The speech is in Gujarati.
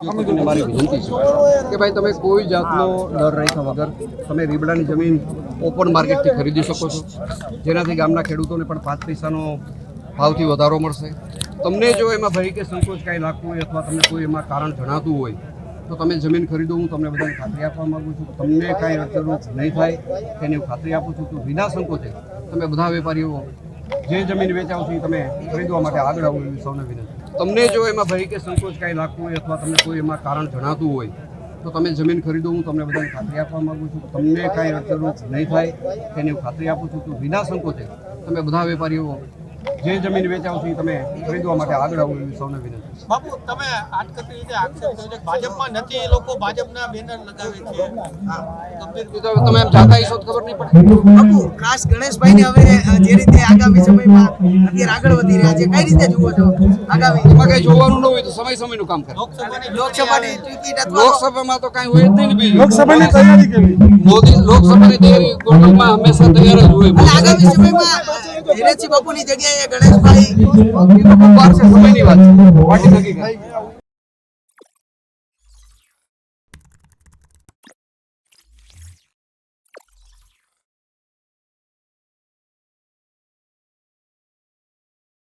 કે ભાઈ તમે કોઈ જાતનો ડર રાખ્યા વગર તમે રીબડાની જમીન ઓપન માર્કેટથી ખરીદી શકો છો. જેનાથી ગામના ખેડૂતોને પણ પાંચ પૈસાનો ભાવથી વધારો મળશે. તમને જો એમાં ભય કે સંકોચ કાંઈ લાગતું હોય અથવા તમને કોઈ એમાં કારણ જણાતું હોય, તો તમે જમીન ખરીદો, હું તમને બધાને ખાતરી આપવા માગું છું. તમને કાંઈ અડચણરૂપ નહીં થાય, તેની હું ખાતરી આપું છું તો વિના સંકોચે તમે બધા વેપારીઓ જે જમીન વેચાવ છે તમે ખરીદવા માટે આગળ આવું એવી સૌને વિનંતી. તમને જો એમાં ભય કે સંકોચ કાંઈ લાગતું હોય અથવા તમને કોઈ એમાં કારણ જણાતું હોય, તો તમે જમીન ખરીદો, હું તમને બધાને ખાતરી આપવા માગું છું. તમને કાંઈ અડચણરૂપ નહીં થાય, તેની હું ખાતરી આપું છું તો વિના સંકોચે તમે બધા વેપારીઓ જે જમીન વેચાવ છો તમે ખરીદવા માટે આગળ આવું એવી સૌને વિનંતી. બાપુ તમે આટકતી રીતે આક્ષેપ કર્યો છે ભાજપમાં નથી એ લોકો ભાજપના બેનર લગાવે છે. ગંભીર તો હવે તમે એમ જાતા હશો ખબર નહીં પડે. બાપુ ખાસ ગણેશભાઈને હવે જે રીતે આગામી સમયમાં અત્યારે આગળ વધી રહ્યા છે કઈ રીતે જુઓ છો આગામી? એમાં કઈ જોવાનું ન હોય તો સમય સમયનું કામ કરે. લોકસભાની લોકસભાની ટિકિટ અથવા લોકસભામાં તો કાંઈ હોય જ નહીં બીજું. લોકસભાની તૈયારી કેવી? મોદી લોકસભાની તૈયારી હંમેશા તૈયાર જ હોય આગામી સમયમાં હિરેનસિંહ બાપુની જગ્યાએ ગણેશભાઈ